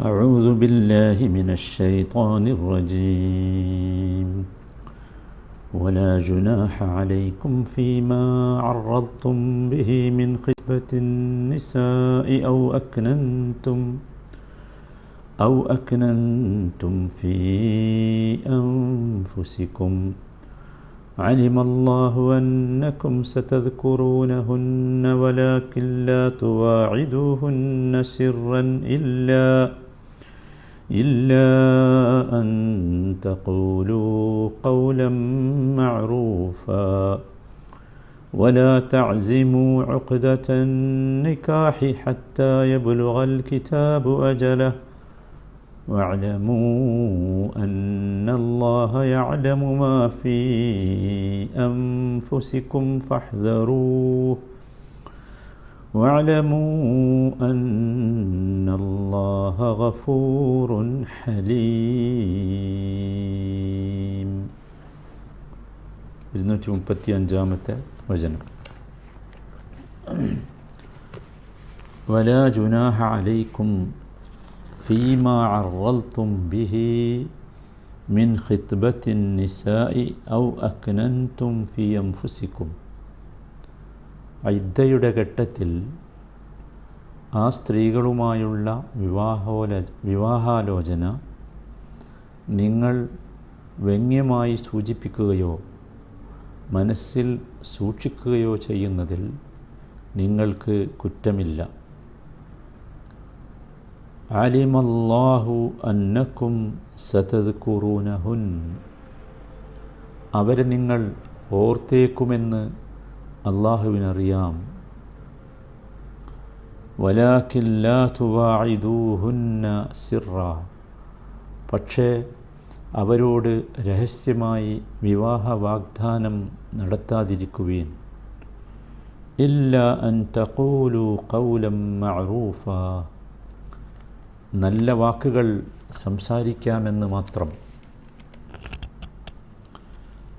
أعوذ بالله من الشيطان الرجيم. ولا جناح عليكم فيما عرضتم به من خطبة النساء أو أكننتم أو أكننتم في أنفسكم. علم الله أنكم ستذكرونهن ولكن لا تواعدوهن سرا إلا إلا أن تقولوا قولا معروفا. ولا تعزموا عقدة النكاح حتى يبلغ الكتاب أجله. واعلموا أن الله يعلم ما في أنفسكم فاحذروه. واعلموا أن الله غفور حليم ഇരുന്നൂറ്റി മുപ്പത്തി അഞ്ചാമത്തെ വചനം ولا جناح عليكم فيما عرضتم به من خطبة النساء أو أكننتم في أنفسكم ഐദ്ദയുടെ ഘട്ടത്തിൽ ആ സ്ത്രീകളുമായുള്ള വിവാഹോല വിവാഹാലോചന നിങ്ങൾ വ്യംഗ്യമായി സൂചിപ്പിക്കുകയോ മനസ്സിൽ സൂക്ഷിക്കുകയോ ചെയ്യുന്നതിൽ നിങ്ങൾക്ക് കുറ്റമില്ല. അലിമല്ലാഹു അന്നക്കും സതദ്കുറൂനഹുൻ. അവരെ നിങ്ങൾ ഓർത്തേക്കുമെന്ന് അള്ളാഹുവിനറിയാം വലാക്കില്ലാ തുവായിദൂഹുന്ന സിറ. പക്ഷേ അവരോട് രഹസ്യമായി വിവാഹ വാഗ്ദാനം നടത്താതിരിക്കുവീൻ. ഇല്ല അൻ തഖൂലു കൗലം മഅറൂഫ. നല്ല വാക്കുകൾ സംസാരിക്കാമെന്ന് മാത്രം.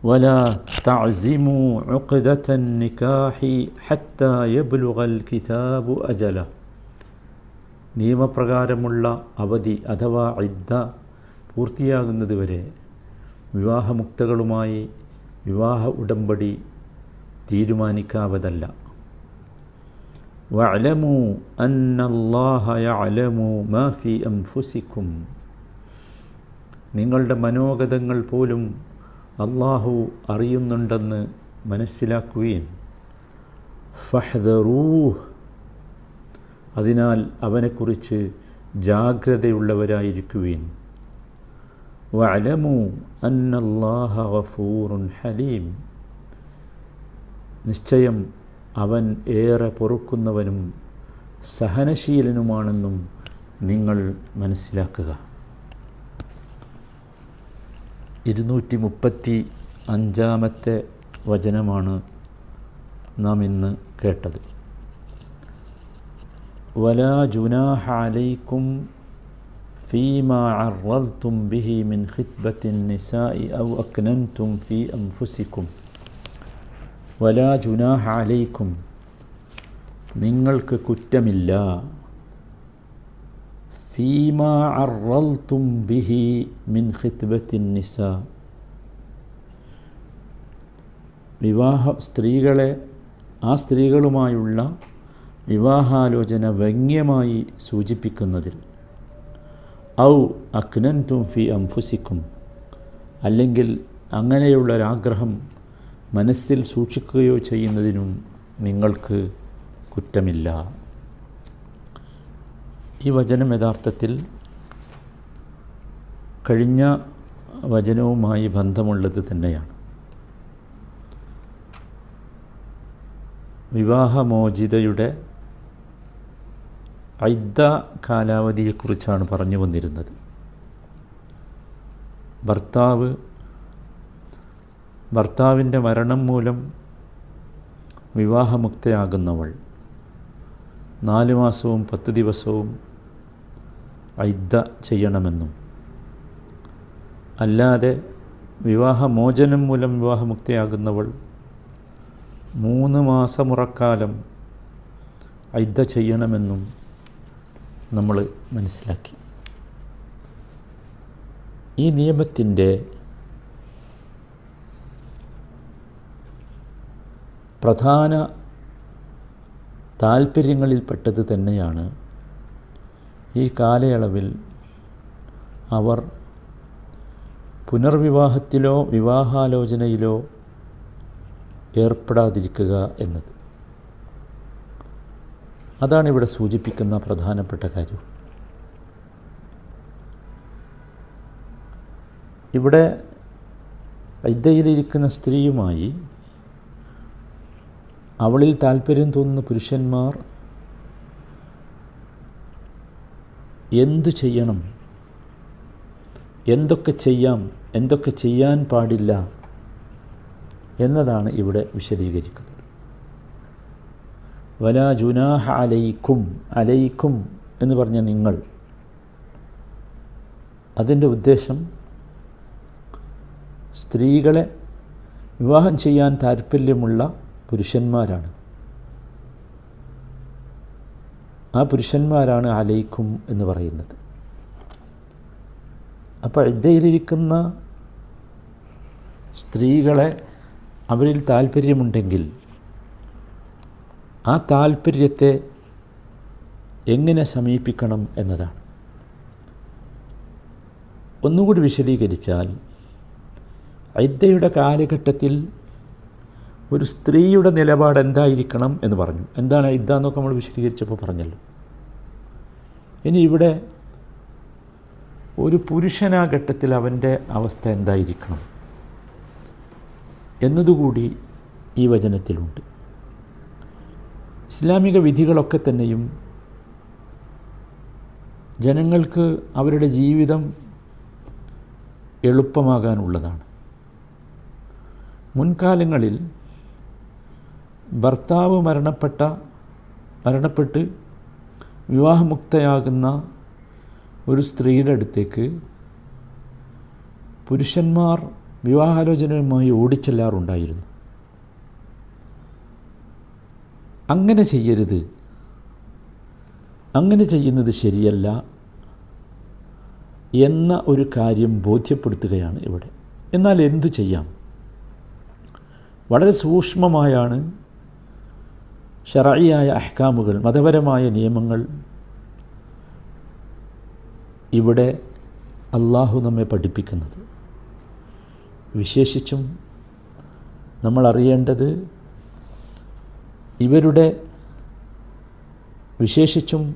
ولا تعزموا عقدة النكاح حتى يبلغ الكتاب أجله നിയമപ്രകാരമുള്ള അവധി അഥവാ ഇദ്ദ പൂർത്തിയാകുന്നതുവരെ വിവാഹമുക്തകളുമായി വിവാഹ ഉടമ്പടി തീരുമാനിക്കാവതല്ല വഅലമു അന്നല്ലാഹ യഅലമു മാ ഫി അൻഫുസിക്കും നിങ്ങളുടെ മനോഗതങ്ങൾ പോലും അള്ളാഹു അറിയുന്നുണ്ടെന്ന് മനസ്സിലാക്കുകയും ഫഹദറൂ അതിനാൽ അവനെക്കുറിച്ച് ജാഗ്രതയുള്ളവരായിരിക്കുകയും വഅലമു അന്നല്ലാഹ ഗഫൂറുൻ ഹലീം. നിശ്ചയം അവൻ ഏറെ പൊറുക്കുന്നവനും സഹനശീലനുമാണെന്നും നിങ്ങൾ മനസ്സിലാക്കുക. ഇരുന്നൂറ്റി മുപ്പത്തി അഞ്ചാമത്തെ വചനമാണ് നാം ഇന്ന് കേട്ടത്. വലാ ജുനാഹാലൈക്കും ഫീമാ അർവൽത്തും ബിഹി മിൻ ഖിത്ബത്തിൻ നിസായി ഔ അക്നൻതും ഫീ അംഫുസിക്കും വലാ ജുനാഹാലൈക്കും നിങ്ങൾക്ക് കുറ്റമില്ല. ഫീമ അറൽത്തും ബിഹി മിൻ ഖിത്ബത്തിൻ നിസ. വിവാഹ സ്ത്രീകളെ ആ സ്ത്രീകളുമായുള്ള വിവാഹാലോചന വ്യംഗ്യമായി സൂചിപ്പിക്കുന്നതിൽ ഔ അക്നൻതും ഫി അംഫുസിക്കും അല്ലെങ്കിൽ അങ്ങനെയുള്ളൊരാഗ്രഹം മനസ്സിൽ സൂക്ഷിക്കുകയോ ചെയ്യുന്നതിനും നിങ്ങൾക്ക് കുറ്റമില്ല. ഈ വചനം യഥാർത്ഥത്തിൽ കഴിഞ്ഞ വചനവുമായി ബന്ധമുള്ളത് തന്നെയാണ്. വിവാഹമോചിതയുടെ ഐദ്ദ കാലാവധിയെക്കുറിച്ചാണ് പറഞ്ഞു വന്നിരുന്നത്. ഭർത്താവ് ഭർത്താവിന്റെ മരണം മൂലം വിവാഹമുക്തയാകുന്നവൾ നാല് മാസവും പത്ത് ദിവസവും ഐദ്ദ ചെയ്യണമെന്നും. അല്ലാതെ വിവാഹമോചനം മൂലം വിവാഹമുക്തിയാകുന്നവൾ മൂന്ന് മാസമുറക്കാലം ഐദ്ദ ചെയ്യണമെന്നും നമ്മൾ മനസ്സിലാക്കി. ഈ നിയമത്തിന്റെ പ്രധാന താല്പര്യങ്ങളിൽപ്പെട്ടത് തന്നെയാണ് ഈ കാലയളവിൽ അവർ പുനർവിവാഹത്തിലോ വിവാഹാലോചനയിലോ ഏർപ്പെടാതിരിക്കുക എന്നത്. അതാണ് ഇവിടെ സൂചിപ്പിക്കുന്ന പ്രധാനപ്പെട്ട കാര്യം. ഇവിടെ ഇദ്ദയിലിരിക്കുന്ന സ്ത്രീയുമായി അവളിൽ താല്പര്യം തോന്നുന്ന പുരുഷന്മാർ എന്തു ചെയ്യണം? എന്തൊക്കെ ചെയ്യാം? എന്തൊക്കെ ചെയ്യാൻ പാടില്ല? എന്നതാണ് ഇവിടെ വിശദീകരിക്കുന്നത്. വലാ ജുനാഹ അലൈക്കും അലൈക്കും എന്ന് പറഞ്ഞ നിങ്ങൾ. അതിന്റെ ഉദ്ദേശം സ്ത്രീകളെ വിവാഹം ചെയ്യാൻ താൽപ്പര്യമുള്ള പുരുഷന്മാരാണ്. ആ പുരുഷന്മാരാണ് അലൈക്കും എന്ന് പറയുന്നത്. അപ്പോൾ ഇദ്ദയിലിരിക്കുന്ന സ്ത്രീകളെ അവരിൽ താല്പര്യമുണ്ടെങ്കിൽ ആ താല്പര്യത്തെ എങ്ങനെ സമീപിക്കണം എന്നതാണ്. ഒന്നുകൂടി വിശദീകരിച്ചാൽ ഐദ്യയുടെ കാലഘട്ടത്തിൽ ഒരു സ്ത്രീയുടെ നിലപാട് എന്തായിരിക്കണം എന്ന് പറഞ്ഞു. എന്താണ് ഇതാന്നൊക്കെ നമ്മൾ വിശദീകരിച്ചപ്പോൾ പറഞ്ഞല്ലോ. ഇനി ഇവിടെ ഒരു പുരുഷനാ ഘട്ടത്തിൽ അവന്റെ അവസ്ഥ എന്തായിരിക്കണം എന്നതുകൂടി ഈ വചനത്തിലുണ്ട്. ഇസ്ലാമിക വിധികളൊക്കെ തന്നെയും ജനങ്ങൾക്ക് അവരുടെ ജീവിതം എളുപ്പമാകാനുള്ളതാണ്. മുൻകാലങ്ങളിൽ ഭർത്താവ് മരണപ്പെട്ട മരണപ്പെട്ട് വിവാഹമുക്തയാകുന്ന ഒരു സ്ത്രീയുടെ അടുത്തേക്ക് പുരുഷന്മാർ വിവാഹാലോചനയുമായി ഓടിച്ചെല്ലാറുണ്ടായിരുന്നു. അങ്ങനെ ചെയ്യരുത്. അങ്ങനെ ചെയ്യുന്നത് ശരിയല്ല എന്ന ഒരു കാര്യം ബോധ്യപ്പെടുത്തുകയാണ് ഇവിടെ. എന്നാൽ എന്തു ചെയ്യാം? വളരെ സൂക്ഷ്മമായാണ് ഷറായിയായ അഹ്കാമുകൾ മതപരമായ നിയമങ്ങൾ ഇവിടെ അള്ളാഹു നമ്മെ പഠിപ്പിക്കുന്നത്. വിശേഷിച്ചും നമ്മൾ അറിയേണ്ടത് ഇവരുടെ വിശേഷിച്ചും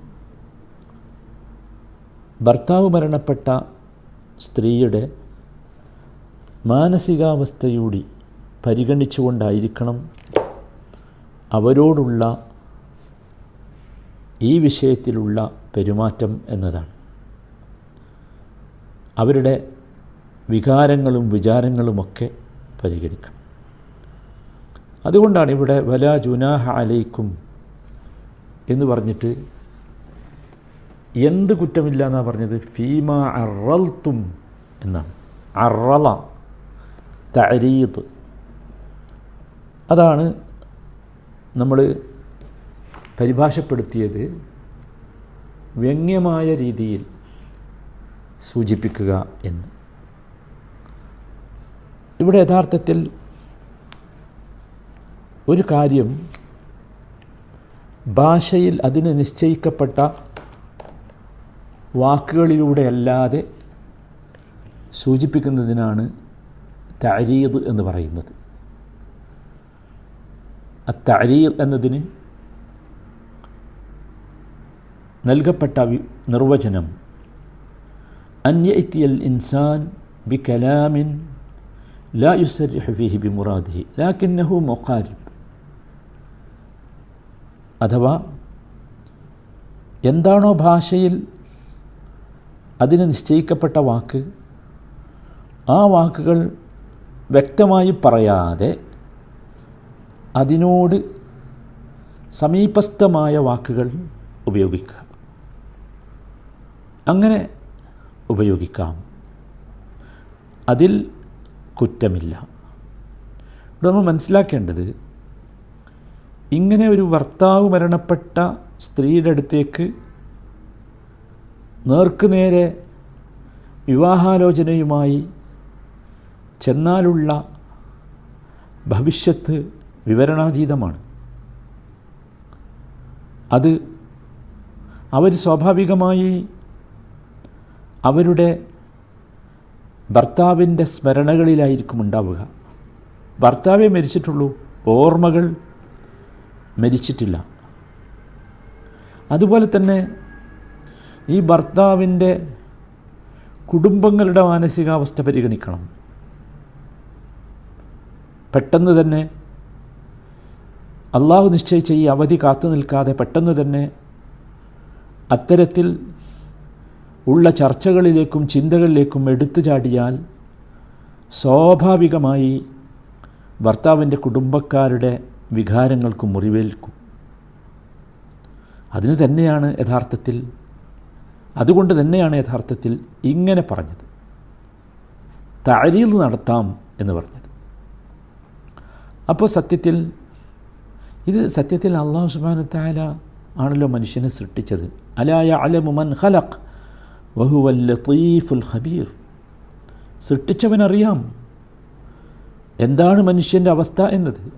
ഭർത്താവ് മരണപ്പെട്ട സ്ത്രീയുടെ മാനസികാവസ്ഥയൂടി പരിഗണിച്ചുകൊണ്ടായിരിക്കണം അവരോടുള്ള ഈ വിഷയത്തിലുള്ള പെരുമാറ്റം എന്നതാണ്. അവരുടെ വികാരങ്ങളും വിചാരങ്ങളുമൊക്കെ പരിഗണിക്കണം. അതുകൊണ്ടാണ് ഇവിടെ വല ജുനാഹ അലൈക്കും എന്ന് പറഞ്ഞിട്ട് എന്ത് കുറ്റമില്ല എന്നാണ് പറഞ്ഞത്? ഫീമ അറൽത്തും എന്നാണ്. അറള തരീത് അതാണ് നമ്മൾ പരിഭാഷപ്പെടുത്തിയത് വ്യംഗ്യമായ രീതിയിൽ സൂചിപ്പിക്കുക എന്ന്. ഇവിടെ യഥാർത്ഥത്തിൽ ഒരു കാര്യം ഭാഷയിൽ അതിന് നിശ്ചയിക്കപ്പെട്ട വാക്കുകളിലൂടെ അല്ലാതെ സൂചിപ്പിക്കുന്നതിനാണ് താരീദ് എന്ന് പറയുന്നത്. അത്തരീർ എന്നതിന് നൽകപ്പെട്ട നിർവചനം അന്യത്തിയൽ ഇൻസാൻ ബി കലാമിൻ ലാ യുസർ ഹഫീഹി ബി മുറാദിഹി ലാക്കിന്നഹു മൊക്കാരിബ് അഥവാ എന്താണോ ഭാഷയിൽ അതിന് നിശ്ചയിക്കപ്പെട്ട വാക്ക് ആ വാക്കുകൾ വ്യക്തമായി പറയാതെ അതിനോട് സമീപസ്ഥമായ വാക്കുകൾ ഉപയോഗിക്കുക. അങ്ങനെ ഉപയോഗിക്കാം. അതിൽ കുറ്റമില്ല. ഇവിടെ നമ്മൾ മനസ്സിലാക്കേണ്ടത് ഇങ്ങനെ ഒരു ഭർത്താവ് മരണപ്പെട്ട സ്ത്രീയുടെ അടുത്തേക്ക് നേർക്കുനേരെ വിവാഹാലോചനയുമായി ചെന്നാലുള്ള ഭവിഷ്യത്ത് വിവരണാതീതമാണ്. അത് അവർ സ്വാഭാവികമായി അവരുടെ ഭർത്താവിന്റെ സ്മരണകളിലായിരിക്കും ഉണ്ടാവുക. ഭർത്താവേ മരിച്ചിട്ടുള്ളൂ ഓർമ്മകൾ മരിച്ചിട്ടില്ല. അതുപോലെ തന്നെ ഈ ഭർത്താവിന്റെ കുടുംബങ്ങളുടെ മാനസികാവസ്ഥ പരിഗണിക്കണം. പെട്ടെന്ന് തന്നെ അള്ളാഹു നിശ്ചയിച്ച ഈ അവധി കാത്തു നിൽക്കാതെ പെട്ടെന്ന് തന്നെ അത്തരത്തിൽ ഉള്ള ചർച്ചകളിലേക്കും ചിന്തകളിലേക്കും എടുത്തു ചാടിയാൽ സ്വാഭാവികമായി ഭർത്താവിന്റെ കുടുംബക്കാരുടെ വികാരങ്ങൾക്ക് മുറിവേൽക്കും. അതിന് തന്നെയാണ് യഥാർത്ഥത്തിൽ അതുകൊണ്ട് തന്നെയാണ് യഥാർത്ഥത്തിൽ ഇങ്ങനെ പറഞ്ഞത്. താരീൽ നടത്താം എന്ന് പറഞ്ഞത്. അപ്പോൾ സത്യത്തിൽ ഇത് സത്യത്തിൽ അള്ളാഹു സുബാന താല ആണല്ലോ മനുഷ്യനെ സൃഷ്ടിച്ചത്. അലായ അലമുമൻ ഖലഖ് വഹുവൽ ലത്തീഫുൽ ഖബീർ. സൃഷ്ടിച്ചവനറിയാം എന്താണ് മനുഷ്യന്റെ അവസ്ഥ എന്നത്.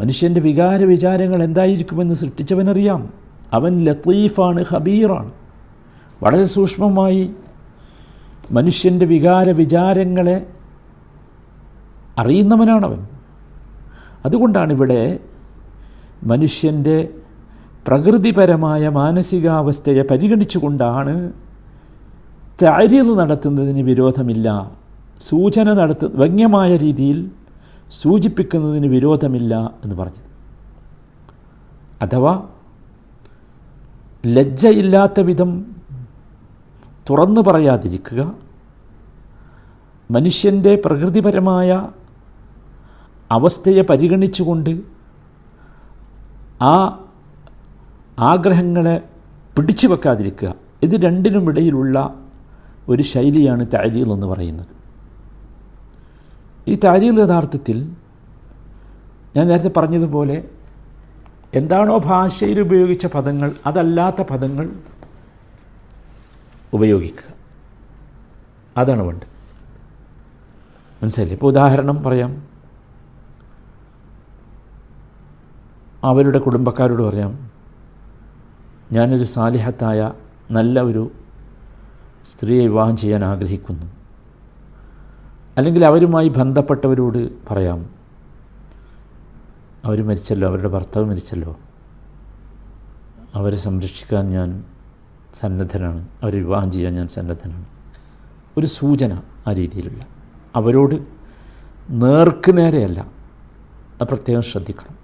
മനുഷ്യന്റെ വികാര വിചാരങ്ങൾ എന്തായിരിക്കുമെന്ന് സൃഷ്ടിച്ചവനറിയാം. അവൻ ലത്തീഫാണ് ഖബീറാണ്. വളരെ സൂക്ഷ്മമായി മനുഷ്യന്റെ വികാര വിചാരങ്ങളെ അറിയുന്നവനാണവൻ. അതുകൊണ്ടാണ് ഇവിടെ മനുഷ്യന്റെ പ്രകൃതിപരമായ മാനസികാവസ്ഥയെ പരിഗണിച്ചുകൊണ്ടാണ് താര്യൽ നടത്തുന്നതിന് വിരോധമില്ല. സൂചന നടത്തു വ്യംഗ്യമായ രീതിയിൽ സൂചിപ്പിക്കുന്നതിന് വിരോധമില്ല എന്ന് പറഞ്ഞത്. അഥവാ ലജ്ജയില്ലാത്ത വിധം തുറന്നു പറയാതിരിക്കുക മനുഷ്യന്റെ പ്രകൃതിപരമായ അവസ്ഥയെ പരിഗണിച്ചുകൊണ്ട് ആ ആഗ്രഹങ്ങളെ പിടിച്ചു വെക്കാതിരിക്കുക. ഇത് രണ്ടിനുമിടയിലുള്ള ഒരു ശൈലിയാണ് താരീൽ എന്ന് പറയുന്നത്. ഈ താരീൽ യഥാർത്ഥത്തിൽ ഞാൻ നേരത്തെ പറഞ്ഞതുപോലെ എന്താണോ ഭാഷയിൽ ഉപയോഗിച്ച പദങ്ങൾ അതല്ലാത്ത പദങ്ങൾ ഉപയോഗിക്കുക. അതാണ് വേണ്ടത്. മനസ്സിലായില്ലേ? ഇപ്പോൾ ഉദാഹരണം പറയാം. അവരുടെ കുടുംബക്കാരോട് പറയാം ഞാനൊരു സാലിഹത്തായ നല്ല ഒരു സ്ത്രീയെ വിവാഹം ചെയ്യാൻ ആഗ്രഹിക്കുന്നു. അല്ലെങ്കിൽ അവരുമായി ബന്ധപ്പെട്ടവരോട് പറയാം അവർ മരിച്ചല്ലോ അവരുടെ ഭർത്താവ് മരിച്ചല്ലോ. അവരെ സംരക്ഷിക്കാൻ ഞാൻ സന്നദ്ധനാണ്. അവരെ വിവാഹം ചെയ്യാൻ ഞാൻ സന്നദ്ധനാണ്. ഒരു സൂചന ആ രീതിയിലുള്ള. അവരോട് നേർക്ക് നേരെയല്ല പ്രത്യേകം ശ്രദ്ധിക്കണം.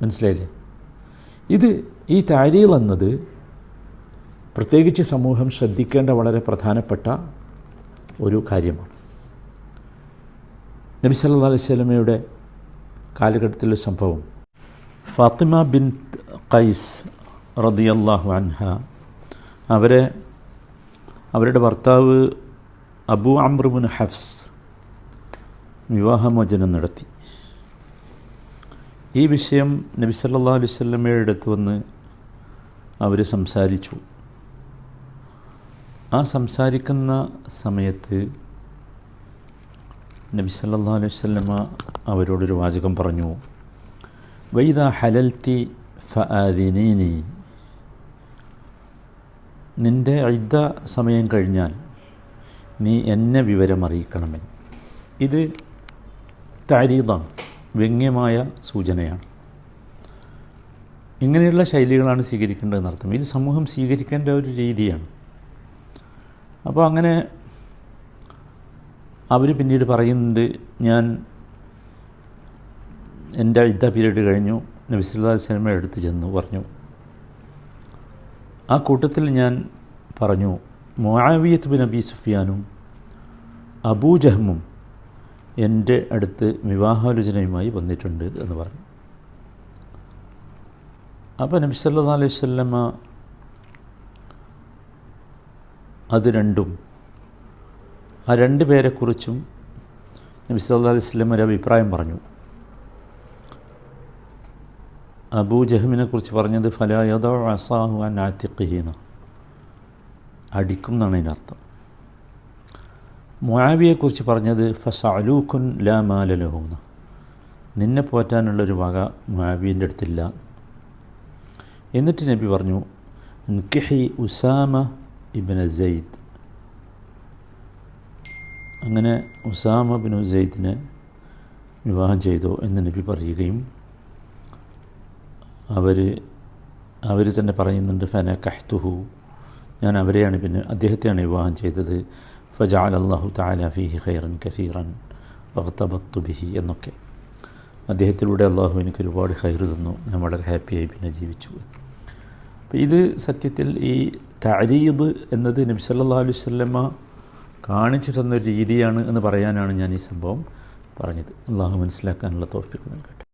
മനസ്സിലായില്ലേ? ഇത് ഈ താരീൽ എന്നത് പ്രത്യേകിച്ച് സമൂഹം ശ്രദ്ധിക്കേണ്ട വളരെ പ്രധാനപ്പെട്ട ഒരു കാര്യമാണ്. നബി സല്ലാ അലൈഹി സ്വലമയുടെ കാലഘട്ടത്തിലെ സംഭവം. ഫാത്തിമ ബിൻ ഖൈസ് റദിയല്ലാഹു അൻഹ അവരെ അവരുടെ ഭർത്താവ് അബു അമ്രുബിൻ ഹഫ്സ് വിവാഹമോചനം നടത്തി. ഈ വിഷയം നബി സല്ലാ അലൈഹി സ്വല്ലമ്മയുടെ അടുത്ത് വന്ന് അവർ സംസാരിച്ചു. ആ സംസാരിക്കുന്ന സമയത്ത് നബി സല്ലാ അലൈഹി സ്വല്ലമ്മ അവരോടൊരു വാചകം പറഞ്ഞു. വൈദ ഹലൽത്തി ഫഅദിനീനി നിന്റെ ഇദ്ദ സമയം കഴിഞ്ഞാൽ നീ എന്നെ വിവരം അറിയിക്കണമെന്ന് ഇത് താരീതാണ് വ്യംഗ്യമായ സൂചനയാണ്. ഇങ്ങനെയുള്ള ശൈലികളാണ് സ്വീകരിക്കേണ്ടതെന്നർത്ഥം ഇത് സമൂഹം സ്വീകരിക്കേണ്ട ഒരു രീതിയാണ്. അപ്പോൾ അങ്ങനെ അവർ പിന്നീട് പറയുന്നുണ്ട് ഞാൻ എന്റെ യുദ്ധ പീരീഡ് കഴിഞ്ഞു നബിസുല്ലാ സിനിമ എടുത്ത് ചെന്നു പറഞ്ഞു ആ കൂട്ടത്തിൽ ഞാൻ പറഞ്ഞു മുആവിയത്ത് ബിൻ അബി സുഫിയാനും അബൂജഹ്മും എന്റെ അടുത്ത് വിവാഹാലോചനയുമായി വന്നിട്ടുണ്ട് എന്ന് പറഞ്ഞു. അപ്പോൾ നബി സല്ലാ അലൈഹി സ്വല്ലമ്മ അത് രണ്ടും ആ രണ്ട് പേരെക്കുറിച്ചും നബി സല്ലാ അലൈഹി സ്വല്ലം ഒരു അഭിപ്രായം പറഞ്ഞു. അബൂ ജഹമിനെ കുറിച്ച് പറഞ്ഞത് ഫലായതോ അസാഹു അൻ ആത്തിഖീന അടിക്കും എന്നാണ് അതിനർത്ഥം. മുആവിയെക്കുറിച്ച് പറഞ്ഞത് ഫസാലൂഖുൻ ലാ മാലലഹൂന്ന് നിന്നെ പോറ്റാനുള്ളൊരു വക മുആവിന്റെ അടുത്തില്ല. എന്നിട്ട് നബി പറഞ്ഞു നിക്കിഹി ഉസാമ ഇബിന് സെയ്ദ്. അങ്ങനെ ഉസാമ ബിൻ ഉസൈദിനെ വിവാഹം ചെയ്തു എന്ന് നബി പറയുകയും അവർ അവർ തന്നെ പറയുന്നുണ്ട് ഫന കഹ്തുഹു. ഞാൻ അവരെയാണ് പിന്നെ അദ്ദേഹത്തെയാണ് വിവാഹം ചെയ്തത്. ഫജാൽ അള്ളാഹു താല ഫിഹി ഖൈറൻ കസീറൻ ബഹ്തബത്തുബിഹി എന്നൊക്കെ. അദ്ദേഹത്തിലൂടെ അള്ളാഹു എനിക്ക് ഒരുപാട് ഖൈർ തന്നു. ഞാൻ വളരെ ഹാപ്പിയായി പിന്നെ ജീവിച്ചു. അപ്പോൾ ഇത് സത്യത്തിൽ ഈ താരീദ് എന്നത് നബി സല്ലല്ലാഹു അലൈഹി വസല്ലമ കാണിച്ചു തന്ന ഒരു രീതിയാണ് എന്ന് പറയാനാണ് ഞാൻ ഈ സംഭവം പറഞ്ഞത്. അള്ളാഹു മനസ്സിലാക്കാനുള്ള തോഫിക്ക് നൽകട്ടെ.